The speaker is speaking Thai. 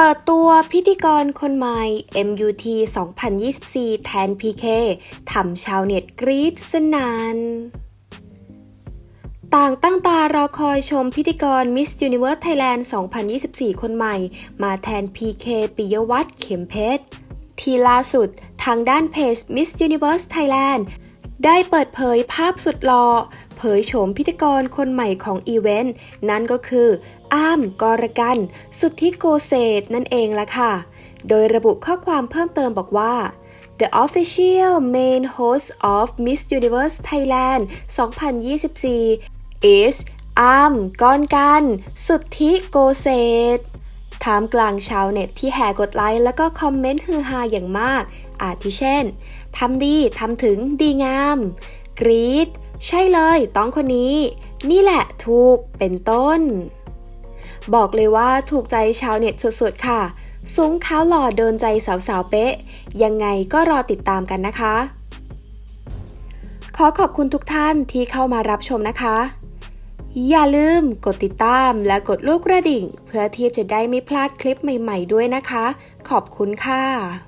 เปิดตัวพิธีกรคนใหม่ MUT 2024 แทน PK ทำชาวเน็ตกรี๊ดสนาน ต่างตั้งตารอคอยชมพิธีกร Miss Universe Thailand 2024 คนใหม่ มาแทน PK ปิยวัฒน์เข็มเพชร ที่ล่าสุดทางด้านเพจ Miss Universe Thailand ได้เปิดเผยภาพสุดหล่อ เผยโฉมพิธีกรคนใหม่ของอีเวนต์ นั่นก็คืออ้ามกรกัน สุทธิโกเศษนั่นเองละค่ะ โดยระบุข้อความเพิ่มเติมบอกว่า The official main host of Miss Universe Thailand 2024 is อ้ามกอรกัน สุทธิโกเศษท่ามกลางชาวเน็ตที่แห่กดไลค์แล้วก็คอมเมนต์ฮือฮาอย่างมาก อาทิเช่น ทำดี ทำถึงดีงาม กรี๊ด ใช่เลยต้องคนนี้ นี่แหละถูกเป็นต้น บอกเลยว่าถูกใจชาวเน็ตสุดๆค่ะ สูงขาวหล่อเดินใจสาวๆเป๊ะ ยังไงก็รอติดตามกันนะคะ ขอขอบคุณทุกท่านที่เข้ามารับชมนะคะ อย่าลืมกดติดตามและกดลูกกระดิ่ง เพื่อที่จะได้ไม่พลาดคลิปใหม่ ๆ ด้วยนะคะ ขอบคุณค่ะ